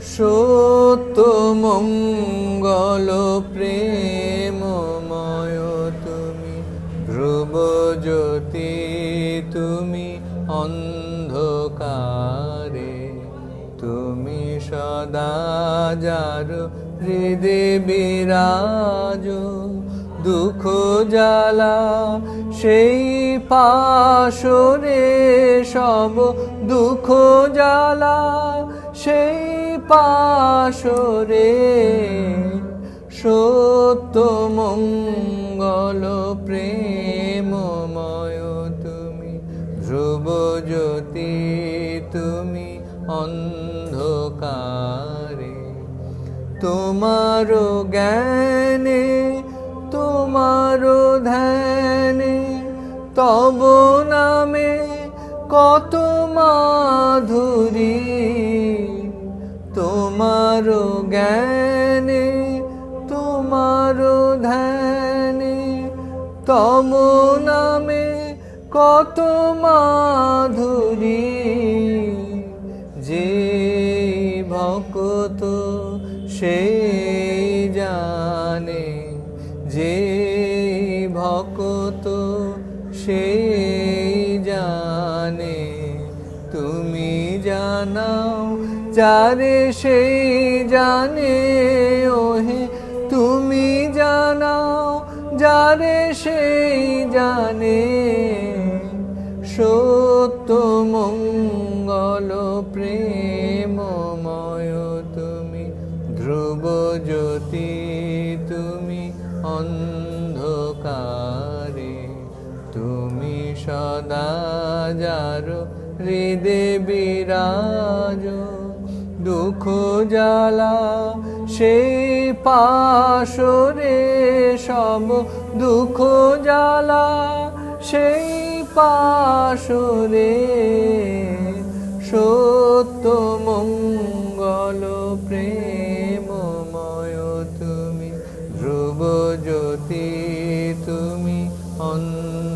সত্য মঙ্গল প্রেমময় তুমি, ধ্রুব জ্যোতি তুমি অন্ধকারে, তুমি সদা যার হৃদে বিরাজ, দুঃখ জ্বালা সেই পাশরে সব দুঃখ জ্বালা সেই পাশরে সত্য মঙ্গল প্রেমময় তুমি, ধ্রুব জ্যোতি তুমি অন্ধকারে। তোমার জ্ঞানে তোমার ধ্যানে, তব নামে কত মাধুরী তোমার জ্ঞানে, তোমার ধ্যানে, তম নামে কত মাধুরী। যে ভকত সেই জানে, যে ভকত সেই জানাও, যারে সেই জানে, ওহে তুমি জানাও, যারে সেই জানে। সত্য মঙ্গল প্রেমময় তুমি, ধ্রুব জ্যোতি তুমি অন্ধকারে। তুমি সদা যার হৃদে বিরাজ, দুঃখ জ্বালা সেই পাশরে সব দুঃখ জ্বালা সেই পাশরে সত্য মঙ্গল প্রেমময় তুমি, ধ্রুব জ্যোতি তুমি অন্ধ